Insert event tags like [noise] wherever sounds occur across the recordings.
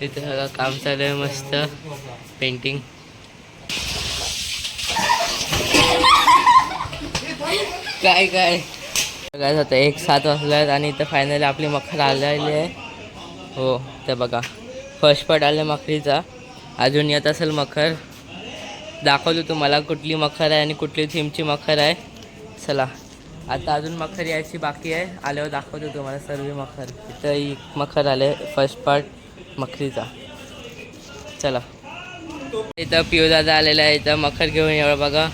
इथे सगळं काम चालू आहे मस्त. पेंटिंग काय काय? काय होतं एक सात वाजल्यात आणि इथं फायनली आपली मखर आलेली आहे. हो ते बघा. फर्स्ट पार्ट आलं मखरीचा अजून येत असेल मखर दाखवतो तुम्हाला कुठली मखर आहे आणि कुठली थीमची मखर आहे. चला. आता अजून मखर यायची बाकी आहे. आल्यावर दाखवतो तुम्हाला सर्व मखर. इथं एक मखर आले फर्स्ट पार्ट मखरीचा. चला. इथं पिओ दादा आलेला आहे. इथं मखर घेऊन एवढं बघा.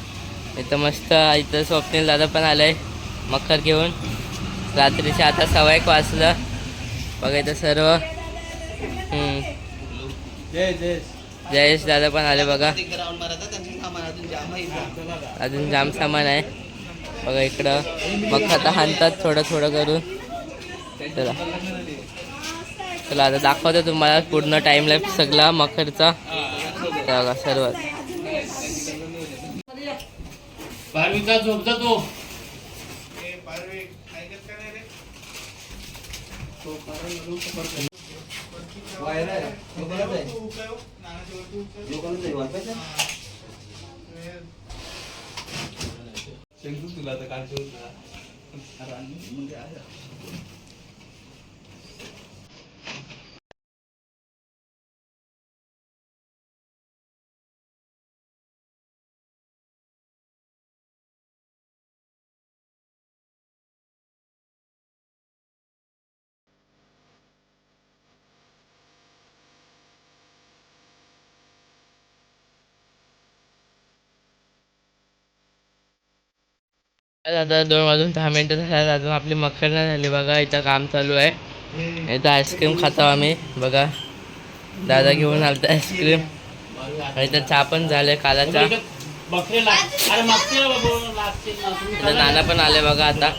इथं मस्त इथं स्वप्नील दादा पण आलाय मखर घेऊन. रात्रीचे आता सवय एक वाजलं. बघा इथं सर्व. जयेश दादा पण आले बघा. अजून जाम सामान आहे. बघा इकडं. मग आता हाणतात थोडं थोडं करून. चला. चला आता दाखवतो तुम्हाला पूर्ण टाइम लाईफ सगळा मखरचा. हे बघा सर्व बारवीचा झोपचा तो आता दोन वाजून दहा मिनटं झाल्यात. अजून आपली मखर नाही झाली बघा. इथं काम चालू आहे. इथं आईस्क्रीम खातो आम्ही. बघा. दादा घेऊन आलता आईस्क्रीम आणि इथं चहा पण झाले कालाचा. इथं नाना पण आले बघा आता.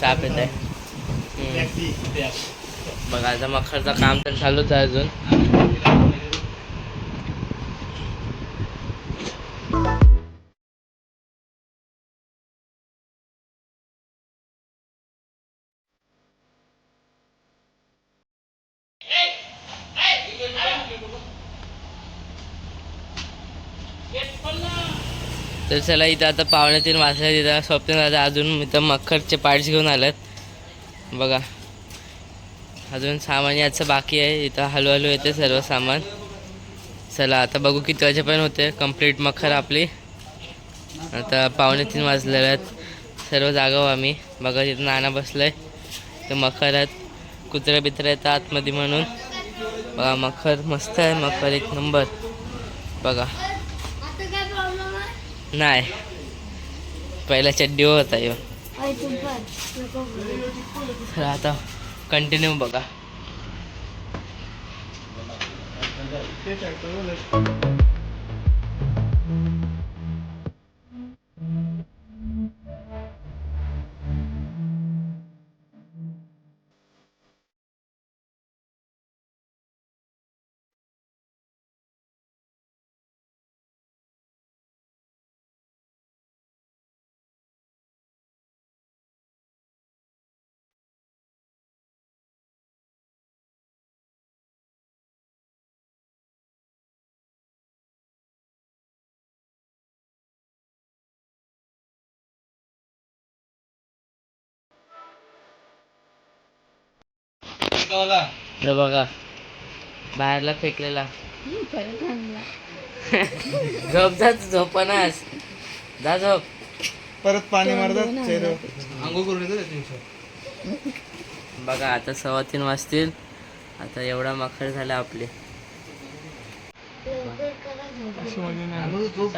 चहा पित आहे बघा आता मखरचं काम तर चालूच आहे अजून. तर चला इथं आता पाहुण्यातील तीन तिथं स्वप्न दादा अजून इथं मखरचे पार्ट्स घेऊन आलेत. बघा. अजून सामान याचं बाकी आहे. इथं हळूहळू येते सर्व सामान. चला आता बघू किती वाजेपर्यंत होते. कंप्लीट मखर आपली. आता पावणे तीन वाजलेले आहेत. सर्व जागाव हो आम्ही. बघा तिथं नाना बसलं आहे तर मखर आहेत. कुत्रे बित्रे येतात आतमध्ये म्हणून. बघा मखर मस्त आहे. मखर एक नंबर. बघा आता काय प्रॉब्लेम आहे नाही. पहिला चड्डी होता यो. तर आता कंटिन्यू बघा. हे बघा. बाहेरला फेकलेला. परत आणला. [laughs] झोप जा तू, झोपनास. जा झोप. परत पाणी मारतात आणला. चेहऱ्यावर. आंघोळ करून येतो तीनशे बघा आता सव्वा तीन वाजतील. आता एवढा मखर झाला आपले. झोप.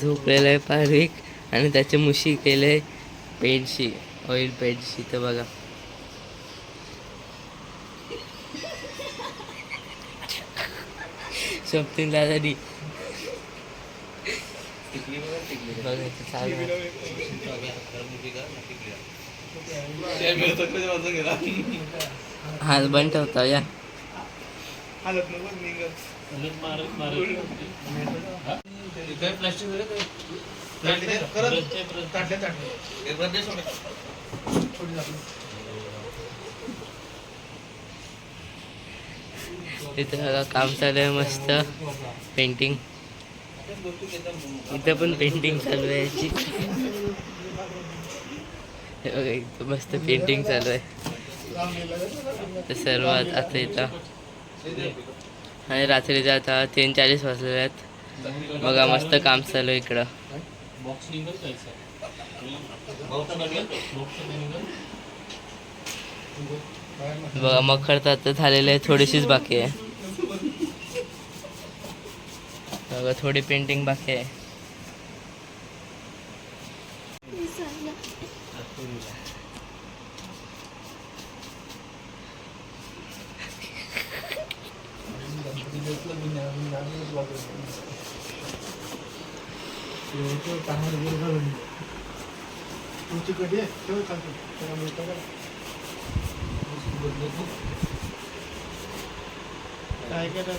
झोपलेलं आहे पारविक आणि त्याचे मुशी केले पेंटशी ऑइल पेंटशी तर बघा. स्वप्न दादा हात बंद ठेवता या. तिथं काम चालू आहे मस्त. पेंटिंग इथं पण पेंटिंग चालू आहे. याची बघा इथं मस्त पेंटिंग चालू आहे. तर सर्वात आता इथं. आणि रात्रीचे आता तीन चाळीस वाजलेले आहेत. बघा मस्त काम चालू आहे इकडं. बघा मखर तर आता झालेलं आहे थोडीशीच बाकी आहे. बघा थोडी पेंटिंग बाकी आहे तुमची कधी आहे काय काय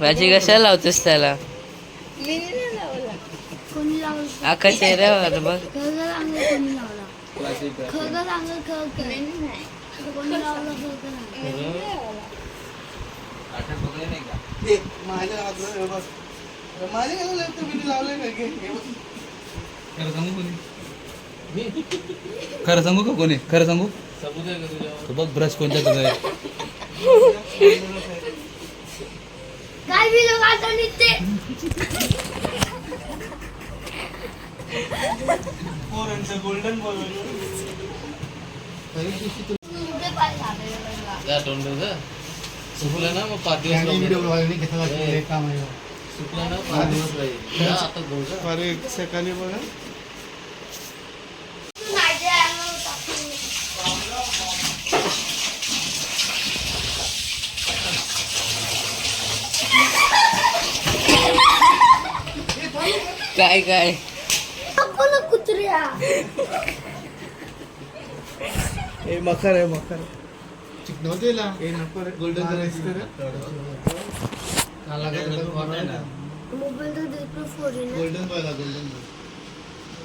भाजी कशाला लावतोस त्याला? आका चेहऱ्यावर बघ. खरं लावला? खरं नाही माझ्या हे. माझ्या मी लावलंय हे. खरं सांगू कोणी खरं सांगू का कोणी खरं सांगू तो बघ ब्रश कोणत्या तुझा आहे काय दिलं आता तोंड सुकलं ना मग पाच दिवस राहू. सुकलं ना पाच दिवस राहील जा आता धुऊ जा. अरे सकाळी बघा. काय काय? कुत्र्या. हे मकर आहे मकर चिकनवतेला हे नको रे. गोल्डन करायचं मोबाईल तर. देतो फोरीन गोल्डन बॉयला गोल्डन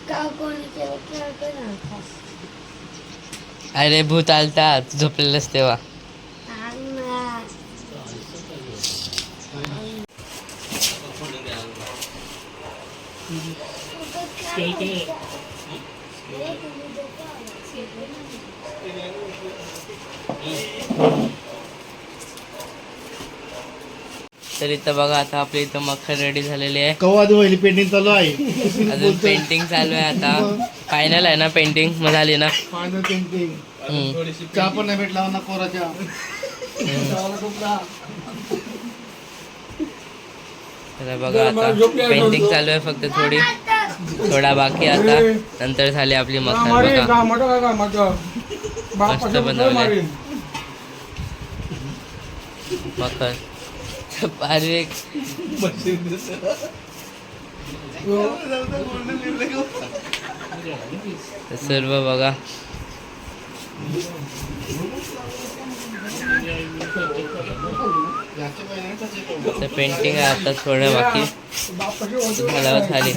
का कोणी केलं? खेळतो ना अरे भूत आलता तू झोपलेलंस तेव्हा. तर इथं बघा आता आपली इथं मखर रेडी झालेली आहे. कवा पहिली पेंटिंग चालू आहे. अजून पेंटिंग चालू आहे आता. फायनल आहे ना पेंटिंग मग झाली ना? Final painting. चहा पण नाही भेटला ना कोराच्या बघा आता. पेंटिंग चालू आहे फक्त थोडी. थोडा बाकी आता. नंतर झाली आपली मखर बघा. मस्त बनवले मखर अरे सर्व बघा. तर पेंटिंग आहे आता थोडं बाकी. झाल्यावर झाली.